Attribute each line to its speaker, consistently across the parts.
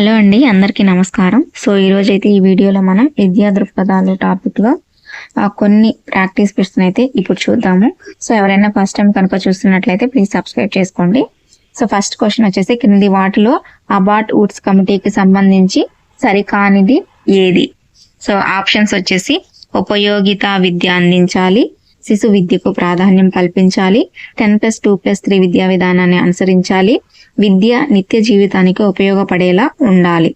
Speaker 1: Hello అండి అందరికీ నమస్కారం. సో ఈరోజు అయితే ఈ వీడియోలో మనం విద్యా దృక్పథాలు టాపిక్లో కొన్ని ప్రాక్టీస్ క్వశ్చన్ అయితే ఇప్పుడు చూద్దాము. సో ఎవరైనా ఫస్ట్ టైం కనుక చూస్తున్నట్లయితే ప్లీజ్ సబ్స్క్రైబ్ చేసుకోండి. సో ఫస్ట్ క్వశ్చన్ వచ్చేసి క్రింది వాటిలో అబాట్ వుడ్స్ కమిటీకి సంబంధించి సరికానిది ఏది? సో ఆప్షన్స్ వచ్చేసి ఉపయోగిత విద్య అందించాలి శిశు విద్యకు ప్రాధాన్యం కల్పించాలి ten plus two plus three విద్యా విధానాన్ని అనుసరించాలి విద్య నిత్య జీవితానికి ఉపయోగపడేలా ఉండాలి.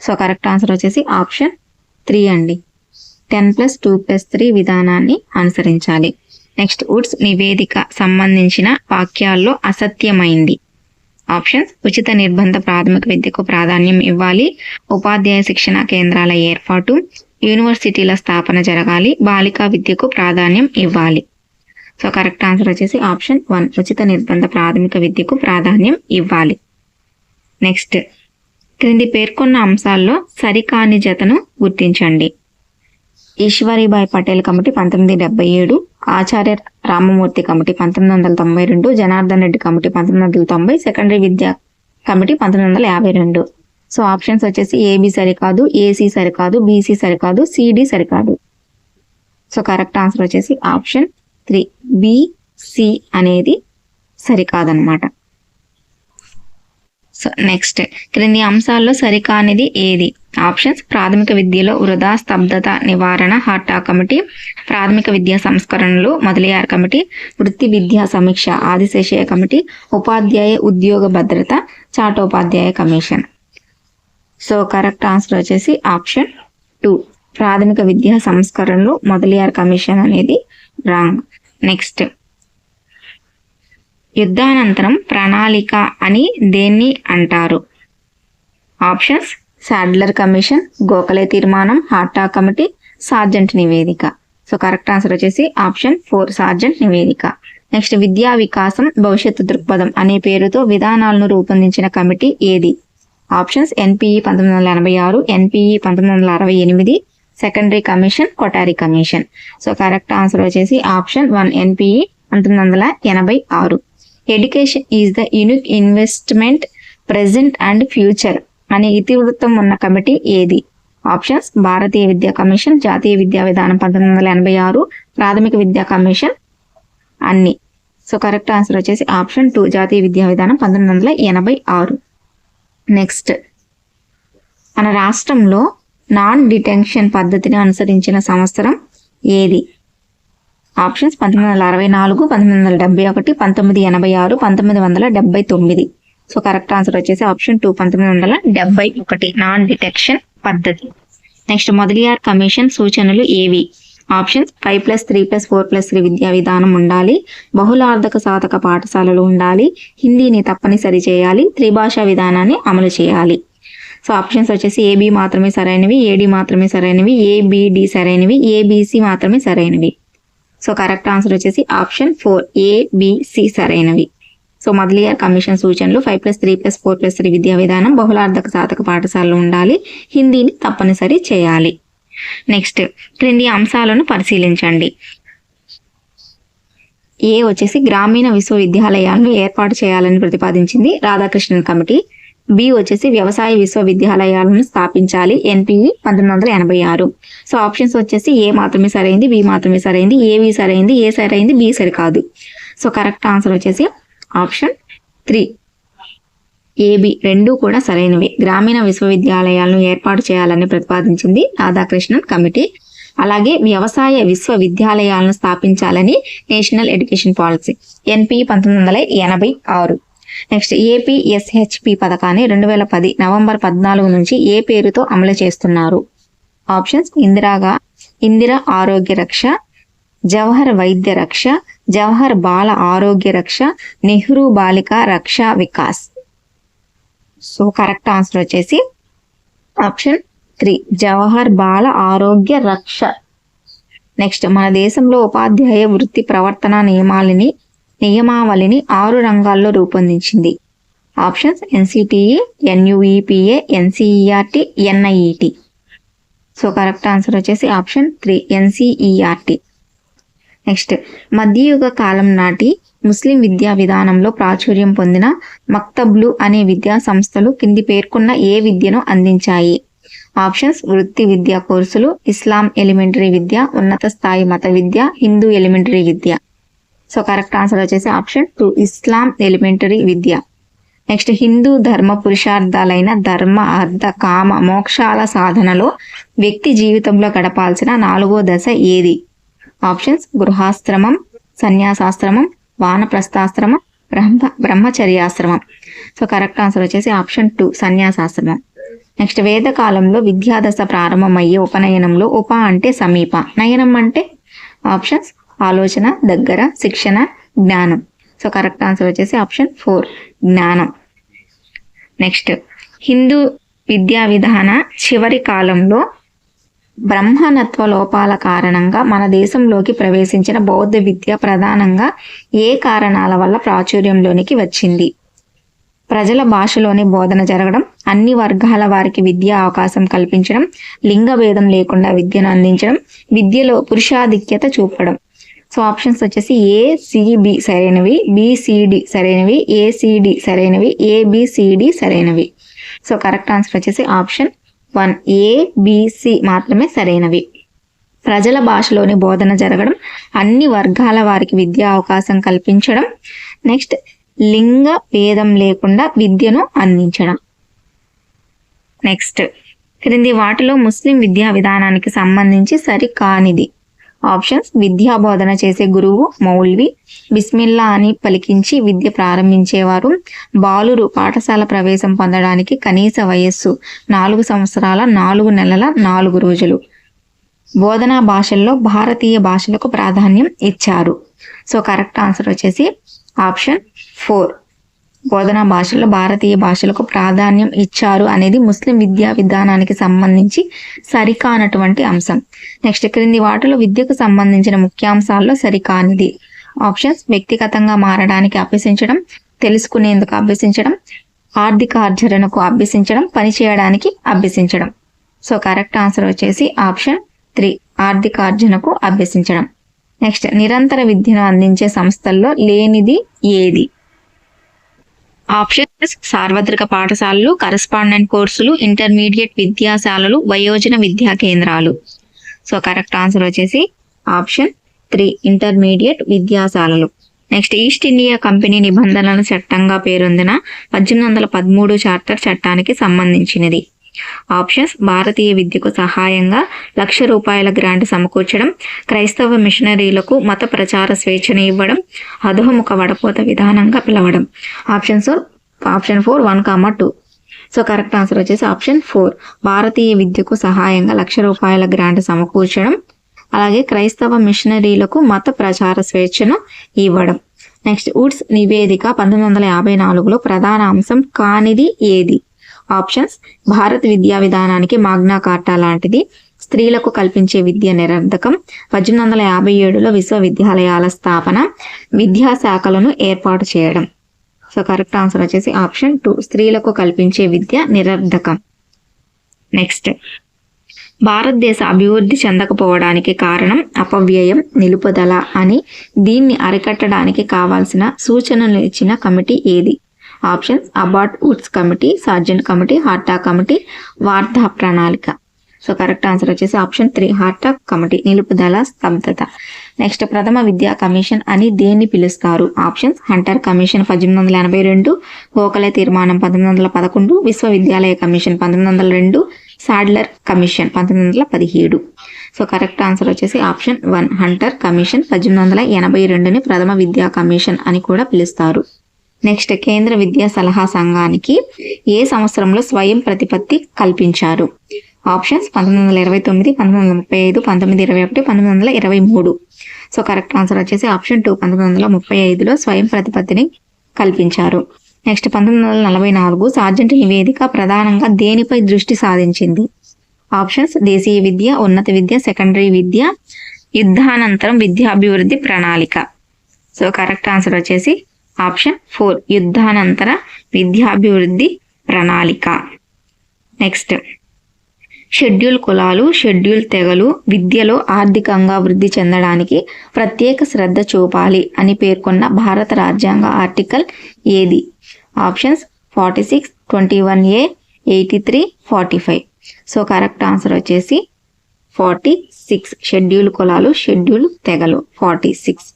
Speaker 1: సో కరెక్ట్ ఆన్సర్ వచ్చేసి ఆప్షన్ త్రీ అండి. Ten plus two plus three విధానాన్ని అనుసరించాలి. నెక్స్ట్ వుడ్స్ నివేదిక సంబంధించిన వాక్యాల్లో అసత్యమైంది. ఆప్షన్స్ ఉచిత నిర్బంధ ప్రాథమిక విద్యకు ప్రాధాన్యం ఇవ్వాలి. ఉపాధ్యాయ శిక్షణ కేంద్రాల ఏర్పాటు. యూనివర్సిటీల స్థాపన జరగాలి. బాలికా విద్యకు ప్రాధాన్యం ఇవ్వాలి. సో కరెక్ట్ ఆన్సర్ వచ్చేసి ఆప్షన్ వన్ ఉచిత నిర్బంధ ప్రాథమిక విద్యకు ప్రాధాన్యం ఇవ్వాలి. నెక్స్ట్ క్రింది పేర్కొన్న అంశాల్లో సరికాని జతను గుర్తించండి. ఈశ్వరీబాయి పటేల్ కమిటీ పంతొమ్మిది డెబ్బై ఏడు ఆచార్య రామమూర్తి కమిటీ పంతొమ్మిది వందల తొంభై రెండు జనార్దన్ రెడ్డి కమిటీ పంతొమ్మిది వందల తొంభై సెకండరీ విద్యా కమిటీ పంతొమ్మిది వందల యాభై రెండు. సో ఆప్షన్స్ వచ్చేసి ఏబి సరికాదు ఏసీ సరికాదు బీసీ సరికాదు సిడి సరికాదు. సో కరెక్ట్ ఆన్సర్ వచ్చేసి ఆప్షన్ త్రీ. బిసి అనేది సరికాదనమాట సో నెక్స్ట్. క్రింది అంశాల్లో సరికానిది ఏది? ఆప్షన్స్. ప్రాథమిక విద్యలో వృధా స్తబ్దత నివారణ హార్టా కమిటీ ప్రాథమిక విద్యా సంస్కరణలు మొదలయ్యారు కమిటీ వృత్తి విద్యా సమీక్ష ఆదిశేషయ కమిటీ ఉపాధ్యాయ ఉద్యోగ భద్రత Chattopadhyaya commission. So correct answer వచ్చేసి ఆప్షన్ టూ. ప్రాథమిక విద్యా సంస్కరణలు మొదలయ్యారు కమిషన్ అనేది రాంగ్. నెక్స్ట్. యుద్ధానంతరం ప్రణాళిక అని దేన్ని అంటారు? ఆప్షన్స్ శాడ్లర్ కమిషన్ గోఖలే తీర్మానం హాటా కమిటీ సార్జెంట్ నివేదిక. సో కరెక్ట్ ఆన్సర్ వచ్చేసి ఆప్షన్ ఫోర్ సార్జెంట్ నివేదిక. నెక్స్ట్ విద్యా వికాసం భవిష్యత్తు దృక్పథం అనే పేరుతో విధానాలను రూపొందించిన కమిటీ ఏది? ఆప్షన్స్ ఎన్పిఈ పంతొమ్మిది వందల ఎనభై ఆరు ఎన్పిఈ పంతొమ్మిది వందల అరవై ఎనిమిది secondary commission Kothari commission so correct answer వచ్చేసి ఆప్షన్ వన్ ఎన్పిఈ పంతొమ్మిది వందల ఎనభై ఆరు. Education is the unique investment present and future అనే ఇతివృత్తం ఉన్న కమిటీ ఏది? ఆప్షన్స్ భారతీయ విద్యా కమిషన్ జాతీయ విద్యా విధానం పంతొమ్మిది వందల ఎనభై ఆరు ప్రాథమిక విద్యా కమిషన్ అన్ని. సో కరెక్ట్ ఆన్సర్ వచ్చేసి ఆప్షన్ టూ జాతీయ విద్యా విధానం పంతొమ్మిది వందల ఎనభై ఆరు. నెక్స్ట్ మన రాష్ట్రంలో నాన్ డిటెన్షన్ పద్ధతిని అనుసరించిన సంవత్సరం ఏది? ఆప్షన్స్ పంతొమ్మిది వందల అరవై నాలుగు పంతొమ్మిది వందల డెబ్బై ఒకటి పంతొమ్మిది ఎనభై ఆరు పంతొమ్మిది వందల డెబ్బై తొమ్మిది. సో కరెక్ట్ ఆన్సర్ వచ్చేసి ఆప్షన్ టూ పంతొమ్మిది వందల డెబ్బై ఒకటి నాన్ డిటెక్షన్ పద్ధతి. నెక్స్ట్ మొదలియార్ కమిషన్ సూచనలు ఏవి? Options five plus three plus four plus three విద్యా విధానం ఉండాలి బహుళార్థక సాధక పాఠశాలలు ఉండాలి హిందీని తప్పనిసరి చేయాలి త్రిభాషా విధానాన్ని అమలు చేయాలి. సో ఆప్షన్స్ వచ్చేసి ఏబి మాత్రమే సరైనవి ఏడి మాత్రమే సరైనవి ఏబిడి సరైనవి ఏబిసి మాత్రమే సరైనవి. సో కరెక్ట్ ఆన్సర్ వచ్చేసి ఆప్షన్ ఫోర్ ఏబిసి సరైనవి. సో మొదలియర్ కమిషన్ సూచనలు five plus three plus four plus three విద్యా విధానం బహుళార్థక సాధక పాఠశాలలు ఉండాలి హిందీని తప్పనిసరి చేయాలి. నెక్స్ట్ క్రింది అంశాలను పరిశీలించండి. ఏ వచ్చేసి గ్రామీణ విశ్వవిద్యాలయాలను ఏర్పాటు చేయాలని ప్రతిపాదించింది రాధాకృష్ణన్ కమిటీ. బి వచ్చేసి వ్యవసాయ విశ్వవిద్యాలయాలను స్థాపించాలి ఎన్పిఈ పంతొమ్మిది వందల ఎనభై ఆరు. సో ఆప్షన్స్ వచ్చేసి ఏ మాత్రమే సరైంది బి మాత్రమే సరైంది ఏవి సరైంది ఏ సరైంది బి సరికాదు. సో కరెక్ట్ ఆన్సర్ వచ్చేసి ఆప్షన్ త్రీ. ఏబి రెండు కూడా సరైనవి. గ్రామీణ విశ్వవిద్యాలయాలను ఏర్పాటు చేయాలని ప్రతిపాదించింది రాధాకృష్ణన్ కమిటీ. అలాగే వ్యవసాయ విశ్వవిద్యాలయాలను స్థాపించాలని నేషనల్ ఎడ్యుకేషన్ పాలసీ ఎన్పి పంతొమ్మిది వందల ఎనభై ఆరు. నెక్స్ట్ ఏపీఎస్హెచ్పి పథకాన్ని రెండు వేల పది నవంబర్ పద్నాలుగు నుంచి ఏ పేరుతో అమలు చేస్తున్నారు? ఆప్షన్స్ ఇందిరాగా ఇందిరా ఆరోగ్య రక్ష జవహర్ వైద్య రక్ష జవహర్ బాల ఆరోగ్య Raksha Nehru Balika Raksha Vikas. So correct answer వచ్చేసి option three Jawahar Bala Arogya Raksha. Next మన దేశంలో ఉపాధ్యాయ వృత్తి ప్రవర్తన నియమాలని నియమావళిని ఆరు రంగాల్లో రూపొందించింది. Options NCTE NUEPA NCERT NIET so correct answer వచ్చేసి ఆప్షన్ త్రీ ఎన్సిఈఆర్టి నెక్స్ట్ మధ్యయుగ కాలం నాటి ముస్లిం విద్యా విధానంలో ప్రాచుర్యం పొందిన మక్తబ్లు అనే విద్యా సంస్థలు కింది పేర్కొన్న ఏ విద్యను అందించాయి? ఆప్షన్స్ వృత్తి విద్యా కోర్సులు ఇస్లాం ఎలిమెంటరీ విద్య ఉన్నత స్థాయి మత విద్య హిందూ ఎలిమెంటరీ విద్య. సో కరెక్ట్ ఆన్సర్ వచ్చేసి ఆప్షన్ టూ ఇస్లాం ఎలిమెంటరీ విద్య. నెక్స్ట్ హిందూ ధర్మ పురుషార్థాలైన ధర్మ అర్థ కామ మోక్షాల సాధనలో వ్యక్తి జీవితంలో గడపాల్సిన నాలుగో దశ ఏది? ఆప్షన్స్ గృహాశ్రమం సన్యాసాశ్రమం వానప్రస్థాశ్రమం బ్రహ్మ బ్రహ్మచర్యాశ్రమం. సో కరెక్ట్ ఆన్సర్ వచ్చేసి ఆప్షన్ టూ సన్యాసాశ్రమం. నెక్స్ట్ వేద కాలంలో విద్యాదశ ప్రారంభమయ్యే ఉపనయనంలో ఉప అంటే సమీప. నయనం అంటే ఆప్షన్స్ ఆలోచన దగ్గర శిక్షణ జ్ఞానం. సో కరెక్ట్ ఆన్సర్ వచ్చేసి ఆప్షన్ ఫోర్ జ్ఞానం. నెక్స్ట్ హిందూ విద్యా విధాన చివరి కాలంలో బ్రహ్మణత్వ లోపాల కారణంగా మన దేశంలోకి ప్రవేశించిన బౌద్ధ విద్య ప్రధానంగా ఏ కారణాల వల్ల ప్రాచుర్యంలోనికి వచ్చింది? ప్రజల భాషలోనే బోధన జరగడం అన్ని వర్గాల వారికి విద్యా అవకాశం కల్పించడం లింగ భేదం లేకుండా విద్యను అందించడం విద్యలో పురుషాధిక్యత చూపడం. సో ఆప్షన్స్ వచ్చేసి ఏ సిబి సరైనవి బిసిడి సరైనవి ఏసిడి సరైనవి ఏబిసిడి సరైనవి. సో కరెక్ట్ ఆన్సర్ వచ్చేసి ఆప్షన్ వన్ ఏబిసి మాత్రమే సరైనవి. ప్రజల భాషలోని బోధన జరగడం అన్ని వర్గాల వారికి విద్యా అవకాశం కల్పించడం నెక్స్ట్ లింగ భేదం లేకుండా విద్యను అందించడం. నెక్స్ట్ క్రింది వాటిలో ముస్లిం విద్యా విధానానికి సంబంధించి సరికానిది. ఆప్షన్స్. విద్యా బోధన చేసే గురువు మౌల్వి. బిస్మిల్లా అని పలికించి విద్య ప్రారంభించేవారు. బాలురు పాఠశాల ప్రవేశం పొందడానికి కనీస వయస్సు నాలుగు సంవత్సరాల నాలుగు నెలల నాలుగు రోజులు. బోధనా భాషల్లో భారతీయ భాషలకు ప్రాధాన్యం ఇచ్చారు. సో కరెక్ట్ ఆన్సర్ వచ్చేసి ఆప్షన్ ఫోర్. బోధనా భాషల్లో భారతీయ భాషలకు ప్రాధాన్యం ఇచ్చారు అనేది ముస్లిం విద్యా విధానానికి సంబంధించి సరికానటువంటి అంశం. నెక్స్ట్ క్రింది వాటిలో విద్యకు సంబంధించిన ముఖ్యాంశాల్లో సరికానిది. ఆప్షన్స్ వ్యక్తిగతంగా మారడానికి అభ్యసించడం తెలుసుకునేందుకు అభ్యసించడం ఆర్థిక ఆర్జనకు అభ్యసించడం పనిచేయడానికి అభ్యసించడం. సో కరెక్ట్ ఆన్సర్ వచ్చేసి ఆప్షన్ త్రీ ఆర్థిక ఆర్జనకు అభ్యసించడం. నెక్స్ట్ నిరంతర విద్యను అందించే సంస్థల్లో లేనిది ఏది? ఆప్షన్స్ సార్వత్రిక పాఠశాలలు కరస్పాండెంట్ కోర్సులు ఇంటర్మీడియట్ విద్యాశాలలు వయోజన విద్యా కేంద్రాలు. సో కరెక్ట్ ఆన్సర్ వచ్చేసి ఆప్షన్ త్రీ ఇంటర్మీడియట్ విద్యాశాలలు. నెక్స్ట్ ఈస్ట్ ఇండియా కంపెనీ నిబంధనల చట్టంగా పేరొందిన పద్దెనిమిది వందల పదమూడు చార్టర్ చట్టానికి సంబంధించినది. ఆప్షన్స్ భారతీయ విద్యకు సహాయంగా లక్ష రూపాయల గ్రాంట్ సమకూర్చడం క్రైస్తవ మిషనరీలకు మత ప్రచార స్వేచ్ఛను ఇవ్వడం అధోముఖ వడపోత విధానంగా పిలవడం. Options option four one comma two. So correct answer వచ్చేసి ఆప్షన్ ఫోర్. భారతీయ విద్యకు సహాయంగా లక్ష రూపాయల గ్రాంట్ సమకూర్చడం అలాగే క్రైస్తవ మిషనరీలకు మత ప్రచార స్వేచ్ఛను ఇవ్వడం. నెక్స్ట్ వుడ్స్ నివేదిక పంతొమ్మిది వందల యాభై నాలుగులో ప్రధాన అంశం కానిది ఏది? ఆప్షన్స్. భారత్ విద్యా విధానానికి మాగ్నా కార్టా లాంటిది. స్త్రీలకు కల్పించే విద్య నిరర్ధకం. పద్దెనిమిది వందల యాభై ఏడులో విశ్వవిద్యాలయాల స్థాపన. విద్యాశాఖలను ఏర్పాటు చేయడం. సో కరెక్ట్ ఆన్సర్ వచ్చేసి ఆప్షన్ టూ స్త్రీలకు కల్పించే విద్య నిరర్ధకం. నెక్స్ట్ భారతదేశ అభివృద్ధి చెందకపోవడానికి కారణం అపవ్యయం నిలుపుదల అని దీన్ని అరికట్టడానికి కావాల్సిన సూచనలు ఇచ్చిన కమిటీ ఏది? Options Abbott Woods committee Sargent committee Hartog committee వార్తా ప్రణాళిక. సో కరెక్ట్ ఆన్సర్ వచ్చేసి ఆప్షన్ త్రీ హార్టా కమిటీ నిలుపుదల స్తబ్దత. నెక్స్ట్ ప్రథమ విద్యా కమిషన్ అని దేన్ని పిలుస్తారు? ఆప్షన్స్ హంటర్ కమిషన్ పద్దెనిమిది వందల ఎనభై రెండు గోఖలే తీర్మానం పంతొమ్మిది వందల పదకొండు విశ్వవిద్యాలయ కమిషన్ పంతొమ్మిది వందల రెండు సాడ్లర్ కమిషన్ పంతొమ్మిది వందల పదిహేడు. సో కరెక్ట్ ఆన్సర్ వచ్చేసి ఆప్షన్ వన్ హంటర్ కమిషన్ పద్దెనిమిది వందల ఎనభై రెండుని ప్రథమ విద్యా కమిషన్ అని కూడా పిలుస్తారు. నెక్స్ట్ కేంద్ర విద్యా సలహా సంఘానికి ఏ సంవత్సరంలో స్వయం ప్రతిపత్తి కల్పించారు? ఆప్షన్స్ పంతొమ్మిది వందల ఇరవై తొమ్మిది పంతొమ్మిది వందల ముప్పై ఐదు పంతొమ్మిది ఇరవై ఒకటి పంతొమ్మిది వందల ఇరవై మూడు. సో కరెక్ట్ ఆన్సర్ వచ్చేసి ఆప్షన్ టూ పంతొమ్మిది వందల ముప్పై ఐదులో స్వయం ప్రతిపత్తిని కల్పించారు. నెక్స్ట్ పంతొమ్మిది వందల నలభై నాలుగు సార్జెంట్ నివేదిక ప్రధానంగా దేనిపై దృష్టి సాధించింది? ఆప్షన్స్ దేశీయ విద్య ఉన్నత విద్య సెకండరీ విద్య యుద్ధానంతరం విద్యాభివృద్ధి ప్రణాళిక. సో కరెక్ట్ ఆన్సర్ వచ్చేసి ఆప్షన్ ఫోర్ యుద్ధానంతర విద్యాభివృద్ధి ప్రణాళిక. నెక్స్ట్ షెడ్యూల్ కులాలు షెడ్యూల్ తెగలు విద్యలో ఆర్థికంగా వృద్ధి చెందడానికి ప్రత్యేక శ్రద్ధ చూపాలి అని పేర్కొన్న భారత రాజ్యాంగ ఆర్టికల్ ఏది? Options forty six twenty one A eighty three forty five. So correct answer వచ్చేసి ఫార్టీ సిక్స్ షెడ్యూల్ కులాలు షెడ్యూల్ తెగలు ఫార్టీ సిక్స్.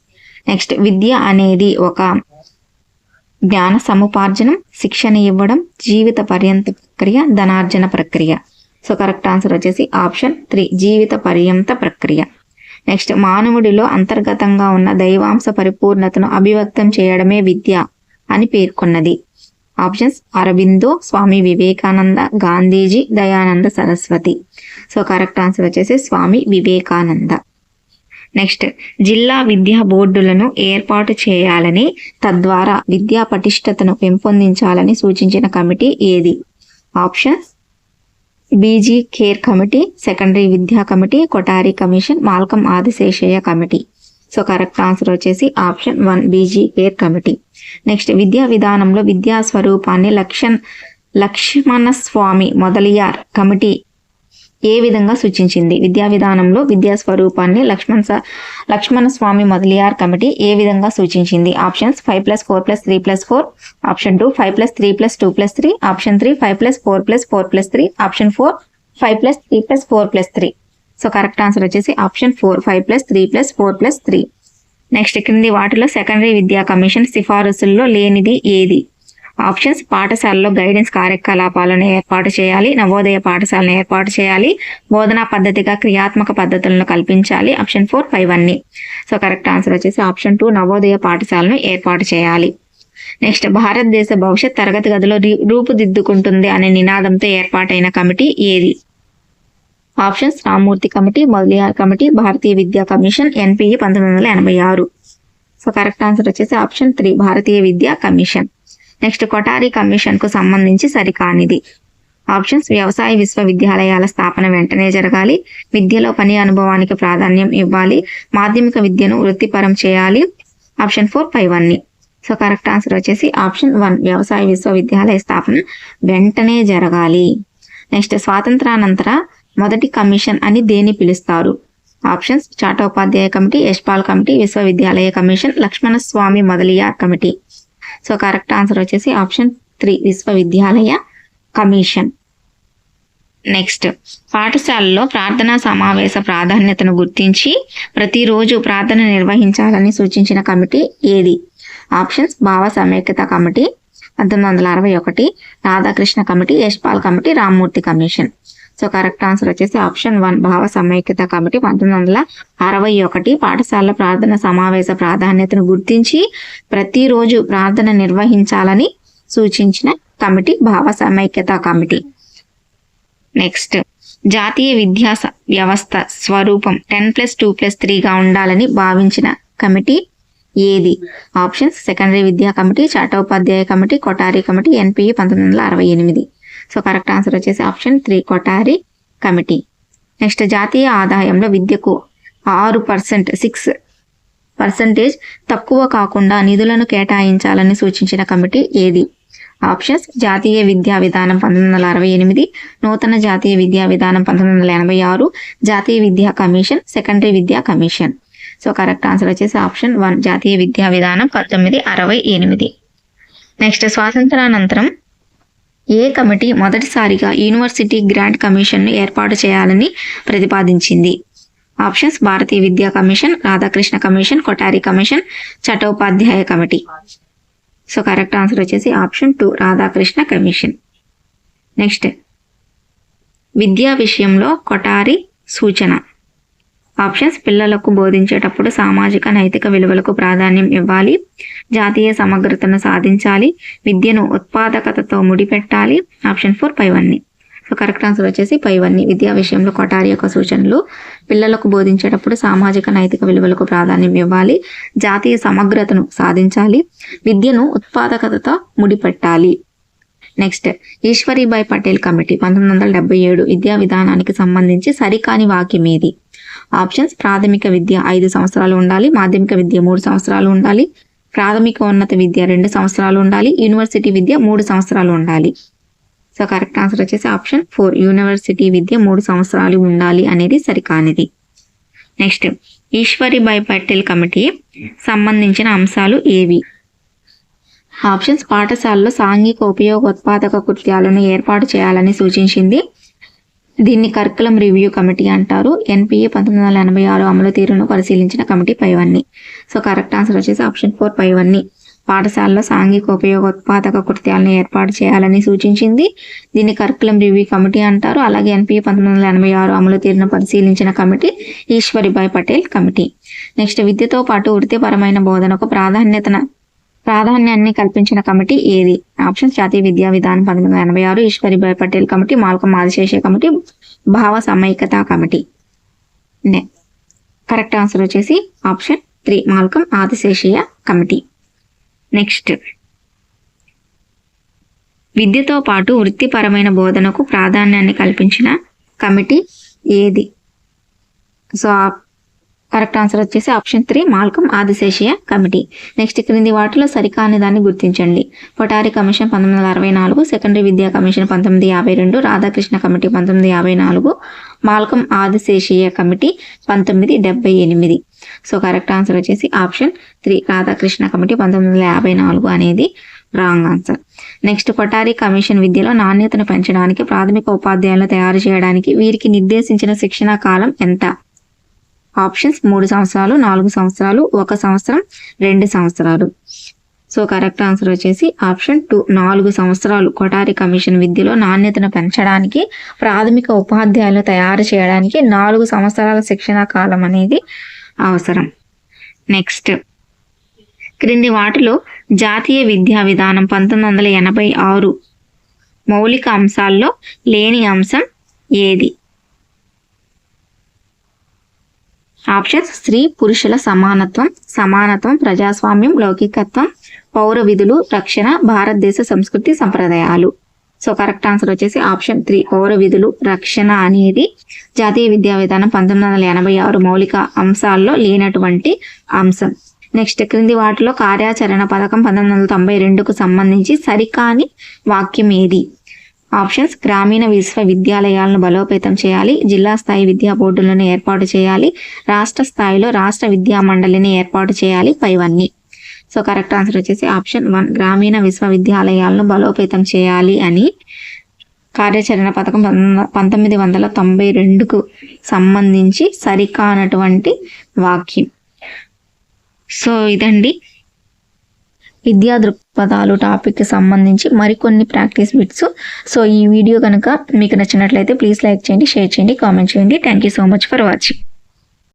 Speaker 1: నెక్స్ట్ విద్య అనేది ఒక జ్ఞాన సముపార్జనం శిక్షణ ఇవ్వడం జీవిత పర్యంత ప్రక్రియ ధనార్జన ప్రక్రియ. సో కరెక్ట్ ఆన్సర్ వచ్చేసి ఆప్షన్ త్రీ జీవిత పర్యంత ప్రక్రియ. నెక్స్ట్ మానవుడిలో అంతర్గతంగా ఉన్న దైవాంశ పరిపూర్ణతను అభివ్యక్తం చేయడమే విద్య అని పేర్కొన్నది. Options Aurobindo Swami Vivekananda Gandhiji Dayananda Saraswati. So correct answer వచ్చేసి స్వామి వివేకానంద. నెక్స్ట్ జిల్లా విద్యా బోర్డులను ఏర్పాటు చేయాలని తద్వారా విద్యా పటిష్టతను పెంపొందించాలని సూచించిన కమిటీ ఏది? Options BG Kher committee secondary విద్యా committee Kothari commission Malcolm Adiseshiah committee. So correct answer వచ్చేసి option one BG Kher committee. Next విద్యా విధానంలో విద్యా స్వరూపాన్ని లక్ష్మణ స్వామి మొదలియార్ కమిటీ ఏ విధంగా సూచించింది? విద్యా విధానంలో విద్యా స్వరూపాన్ని లక్ష్మణ్ లక్ష్మణ స్వామి మొదలియార్ కమిటీ ఏ విధంగా సూచించింది? Options five plus four plus three plus four option two five plus three plus two plus three option three five plus four plus four plus three option four five plus three plus four plus three. So correct answer వచ్చేసి option four five plus three plus four plus three. Next క్రింది వాటిలో secondary విద్యా commission సిఫారసుల్లో లేనిది ఏది? Options పాఠశాలలో guidance కార్యకలాపాలను ఏర్పాటు చేయాలి నవోదయ పాఠశాలను ఏర్పాటు చేయాలి బోధనా పద్ధతిగా క్రియాత్మక పద్ధతులను కల్పించాలి. ఆప్షన్ ఫోర్ ఫైవ్ అన్ని సో కరెక్ట్ ఆన్సర్ వచ్చేసి ఆప్షన్ టూ నవోదయ పాఠశాలను ఏర్పాటు చేయాలి. నెక్స్ట్ భారతదేశ భవిష్యత్ తరగతి గదిలో రూపుదిద్దుకుంటుంది అనే నినాదంతో ఏర్పాటైన కమిటీ ఏది? Options Ramamurthi committee Mudaliar committee భారతీయ విద్యా కమిషన్ ఎన్పిఈ పంతొమ్మిది వందల ఎనభై ఆరు. సో కరెక్ట్ ఆన్సర్ వచ్చేసి ఆప్షన్ త్రీ భారతీయ విద్యా కమిషన్. నెక్స్ట్ కొటారి కమిషన్కు సంబంధించి సరికానిది. ఆప్షన్స్ వ్యవసాయ విశ్వవిద్యాలయాల స్థాపన వెంటనే జరగాలి. విద్యలో పని అనుభవానికి ప్రాధాన్యం ఇవ్వాలి. మాధ్యమిక విద్యను వృత్తిపరం చేయాలి. ఆప్షన్ ఫోర్ ఫైవ్ అన్ని సో కరెక్ట్ ఆన్సర్ వచ్చేసి ఆప్షన్ వన్ వ్యవసాయ విశ్వవిద్యాలయ స్థాపన వెంటనే జరగాలి. నెక్స్ట్ స్వాతంత్రానంతర మొదటి కమిషన్ అని దేని పిలుస్తారు? Options Chattopadhyay committee Yashpal committee విశ్వవిద్యాలయ commission Lakshmanaswami Mudaliar committee. So correct answer వచ్చేసి ఆప్షన్ త్రీ విశ్వవిద్యాలయ కమిషన్. నెక్స్ట్ పాఠశాలలో ప్రార్థనా సమావేశ ప్రాధాన్యతను గుర్తించి ప్రతిరోజు ప్రార్థన నిర్వహించాలని సూచించిన కమిటీ ఏది? ఆప్షన్స్ భావ సమైక్యత కమిటీ పంతొమ్మిది వందల అరవై ఒకటి Radhakrishna committee Yashpal committee Ramamurthi commission. So correct answer వచ్చేసి ఆప్షన్ వన్ భావ సమైక్యత. కమిటీ పంతొమ్మిది వందల అరవై ఒకటి పాఠశాల ప్రార్థన సమావేశ ప్రాధాన్యతను గుర్తించి ప్రతిరోజు ప్రార్థన నిర్వహించాలని సూచించిన కమిటీ భావ సమైక్యత కమిటీ. నెక్స్ట్ జాతీయ విద్యా వ్యవస్థ స్వరూపం టెన్ ప్లస్ టూ ప్లస్ త్రీగా ఉండాలని భావించిన కమిటీ ఏది? ఆప్షన్స్ సెకండరీ విద్యా committee Chattopadhyay committee Kothari committee NPE పంతొమ్మిది వందల అరవై ఎనిమిది. సో కరెక్ట్ ఆన్సర్ వచ్చేసి option three Kothari committee. Next జాతీయ ఆదాయంలో విద్యకు ఆరు పర్సెంట్ సిక్స్ పర్సంటేజ్ తక్కువ కాకుండా నిధులను కేటాయించాలని సూచించిన కమిటీ ఏది? ఆప్షన్స్ జాతీయ విద్యా విధానం పంతొమ్మిది వందల అరవై ఎనిమిది నూతన జాతీయ విద్యా విధానం పంతొమ్మిది వందల ఎనభై ఆరు జాతీయ విద్యా కమిషన్ సెకండరీ విద్యా కమిషన్. సో కరెక్ట్ ఆన్సర్ వచ్చేసి ఆప్షన్ వన్ జాతీయ విద్యా విధానం పంతొమ్మిది అరవై ఎనిమిది. నెక్స్ట్ స్వాతంత్రానంతరం ఏ కమిటీ మొదటిసారిగా యూనివర్సిటీ గ్రాంట్ కమిషన్ను ఏర్పాటు చేయాలని ప్రతిపాదించింది. ఆప్షన్స్ భారతీయ విద్యా commission Radhakrishna commission Kothari commission Chattopadhyay committee. So correct answer వచ్చేసి option two Radhakrishna commission. Next విద్యా విషయంలో కొటారి సూచన. ఆప్షన్స్ పిల్లలకు బోధించేటప్పుడు సామాజిక నైతిక విలువలకు ప్రాధాన్యం ఇవ్వాలి. జాతీయ సమగ్రతను సాధించాలి. విద్యను ఉత్పాదకతతో ముడిపెట్టాలి. ఆప్షన్ ఫోర్ పైవన్నీ సో కరెక్ట్ ఆన్సర్ వచ్చేసి పైవన్నీ విద్యా విషయంలో కొటారి యొక్క సూచనలు. పిల్లలకు బోధించేటప్పుడు సామాజిక నైతిక విలువలకు ప్రాధాన్యం ఇవ్వాలి. జాతీయ సమగ్రతను సాధించాలి. విద్యను ఉత్పాదకతతో ముడిపెట్టాలి. నెక్స్ట్ ఈశ్వరీబాయ్ పటేల్ కమిటీ పంతొమ్మిది వందల డెబ్బై ఏడు విద్యా విధానానికి సంబంధించి సరికాని వాక్యం ఏది ఆప్షన్స్. ప్రాథమిక విద్య ఐదు సంవత్సరాలు ఉండాలి మాధ్యమిక విద్య మూడు సంవత్సరాలు ఉండాలి ప్రాథమిక ఉన్నత విద్య రెండు సంవత్సరాలు ఉండాలి యూనివర్సిటీ విద్య మూడు సంవత్సరాలు ఉండాలి. సో కరెక్ట్ ఆన్సర్ వచ్చేసి ఆప్షన్ ఫోర్. యూనివర్సిటీ విద్య మూడు సంవత్సరాలు ఉండాలి అనేది సరికానిది. నెక్స్ట్ ఈశ్వరిబాయి పటేల్ కమిటీ సంబంధించిన అంశాలు ఏవి? ఆప్షన్స్. పాఠశాలలో సాంఘిక ఉపయోగోత్పాదక కృత్యాలను ఏర్పాటు చేయాలని సూచించింది దీన్ని కర్కులం రివ్యూ కమిటీ అంటారు. ఎన్పిఏ పంతొమ్మిది వందల ఎనభై ఆరు అమలు తీరును పరిశీలించిన కమిటీ పైవన్నీ. సో కరెక్ట్ ఆన్సర్ వచ్చేసి ఆప్షన్ ఫోర్ పైవన్నీ. పాఠశాలలో సాంఘిక ఉపయోగోత్పాదక కృత్యాలను ఏర్పాటు చేయాలని సూచించింది. దీన్ని కరికులం రివ్యూ కమిటీ అంటారు. అలాగే ఎన్పిఏ పంతొమ్మిది వందల ఎనభై ఆరు అమలు తీరును పరిశీలించిన committee Ishwaribai Patel committee. Next విద్యతో పాటు వృత్తిపరమైన బోధనకు ప్రాధాన్యతన ప్రాధాన్యాన్ని కల్పించిన కమిటీ ఏది? ఆప్షన్ జాతీయ విద్యా విధానం పంతొమ్మిది వందల ఎనభై ఆరు ఈశ్వరిబాయ్ Patel committee Malcolm Adisesha committee భావ సమైక్యత కమిటీ. నే. కరెక్ట్ ఆన్సర్ వచ్చేసి option three Malcolm Adiseshiah committee. Next. విద్యతో పాటు వృత్తిపరమైన బోధనకు ప్రాధాన్యాన్ని కల్పించిన కమిటీ ఏది? సో కరెక్ట్ ఆన్సర్ వచ్చేసి option three Malcolm Adiseshiah committee. Next క్రింది వాటిలో సరికాని దాన్ని గుర్తించండి. పొటారి కమిషన్ పంతొమ్మిది వందల అరవై నాలుగు సెకండరీ విద్యా కమిషన్ పంతొమ్మిది యాభై రెండు రాధాకృష్ణ కమిటీ పంతొమ్మిది యాభై నాలుగు మాల్కం ఆదిశేషియ కమిటీ పంతొమ్మిది డెబ్బై ఎనిమిది. సో కరెక్ట్ ఆన్సర్ వచ్చేసి ఆప్షన్ త్రీ రాధాకృష్ణ కమిటీ పంతొమ్మిది వందల యాభై నాలుగు అనేది wrong answer. Next Kothari commission విద్యలో నాణ్యతను పెంచడానికి ప్రాథమిక ఉపాధ్యాయులను తయారు చేయడానికి వీరికి నిర్దేశించిన శిక్షణా కాలం ఎంత? ఆప్షన్స్ మూడు సంవత్సరాలు నాలుగు సంవత్సరాలు ఒక సంవత్సరం రెండు సంవత్సరాలు. సో కరెక్ట్ ఆన్సర్ వచ్చేసి ఆప్షన్ టూ నాలుగు సంవత్సరాలు కొటారి కమిషన్ విద్యలో నాణ్యతను పెంచడానికి ప్రాథమిక ఉపాధ్యాయులు తయారు చేయడానికి నాలుగు సంవత్సరాల శిక్షణా కాలం అనేది అవసరం. నెక్స్ట్ క్రింది వాటిలో జాతీయ విద్యా విధానం పంతొమ్మిది వందల ఎనభై ఆరు మౌలిక అంశాల్లో లేని అంశం ఏది? ఆప్షన్స్ స్త్రీ పురుషుల సమానత్వం సమానత్వం ప్రజాస్వామ్యం లౌకికత్వం పౌర విధులు రక్షణ భారతదేశ సంస్కృతి సంప్రదాయాలు. సో కరెక్ట్ ఆన్సర్ వచ్చేసి ఆప్షన్ త్రీ పౌర విధులు రక్షణ అనేది జాతీయ విద్యా విధానం పంతొమ్మిది వందల ఎనభై ఆరు మౌలిక అంశాల్లో లేనటువంటి అంశం. నెక్స్ట్ క్రింది వాటిలో కార్యాచరణ పథకం పంతొమ్మిది వందల తొంభై రెండుకు సంబంధించి సరికాని వాక్యం ఏది? ఆప్షన్స్ గ్రామీణ విశ్వవిద్యాలయాలను బలోపేతం చేయాలి జిల్లా స్థాయి విద్యా బోర్డులను ఏర్పాటు చేయాలి రాష్ట్ర స్థాయిలో రాష్ట్ర విద్యా మండలిని ఏర్పాటు చేయాలి పైవన్నీ. సో కరెక్ట్ ఆన్సర్ వచ్చేసి ఆప్షన్ వన్ గ్రామీణ విశ్వవిద్యాలయాలను బలోపేతం చేయాలి అని కార్యాచరణ పథకం పంతొమ్మిది వందల తొంభై రెండుకు సంబంధించి సరికానటువంటి వాక్యం. సో ఇదండి. విద్యా దృక్పథాలు టాపిక్కి సంబంధించి మరికొన్ని ప్రాక్టీస్ బిట్స్. సో ఈ వీడియో కనుక మీకు నచ్చినట్లయితే ప్లీజ్ లైక్ చేయండి షేర్ చేయండి కామెంట్ చేయండి. Thank you so much for watching